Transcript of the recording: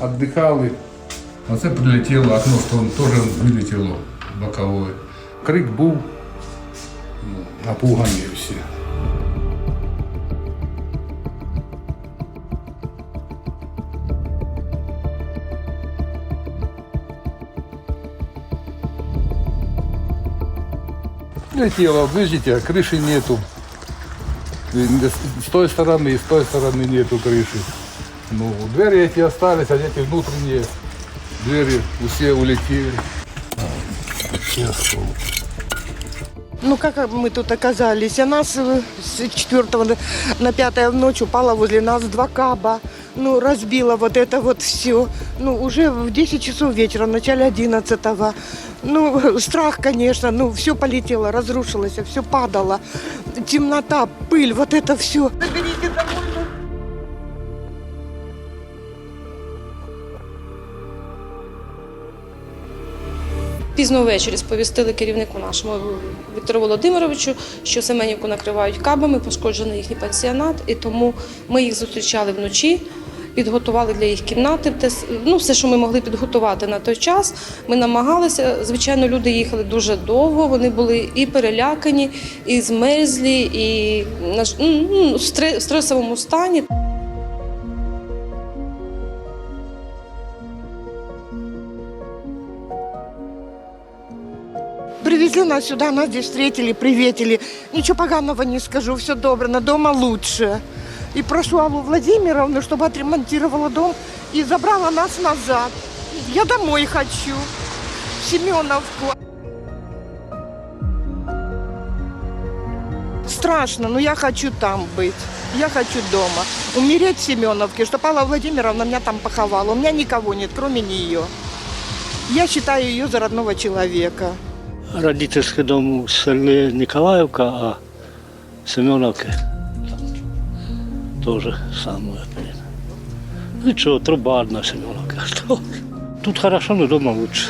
отдыхали. А це прилетіло, окно стон теж вилетіло боковое. Крик був, ну, напугані всі. Летело, видите, крыши нету. И С той стороны, и с той стороны нету крыши. Ну, двери эти остались, а эти внутренние двери все улетели. Все. Ну, как мы тут оказались? А нас с 4 на 5 в ночь упало возле нас два каба. Ну, разбило вот это вот все. Ну, уже в 10 часов вечера, в начале 11 Ну, страх, конечно. Ну, все полетело, разрушилось, все падало. Темнота, пыль, вот это все. Заберите Пізно ввечері сповістили керівнику нашому Віктору Володимировичу, що Семенівку накривають кабами, пошкоджений їхній пансіонат, і тому ми їх зустрічали вночі. Підготували для їх кімнати ну, все, що ми могли підготувати на той час. Ми намагалися. Звичайно, люди їхали дуже довго. Вони були і перелякані, і змерзлі, і на ну, в стресовому стані. Привезли нас сюда, нас здесь встретили, приветили. Ничего поганого не скажу, все добро, на дома лучше. И прошу Аллу Владимировну, чтобы отремонтировала дом и забрала нас назад. Я домой хочу, в Семеновку. Страшно, но я хочу там быть. Я хочу дома. Умереть в Семеновке, чтобы Алла Владимировна меня там поховала. У меня никого нет, кроме нее. Я считаю ее за родного человека. Родительський дом у селі Ніколаївка, а Семеновки теж саме. Нічого, труба одна Семеновка. Тут хорошо, но дома лучше.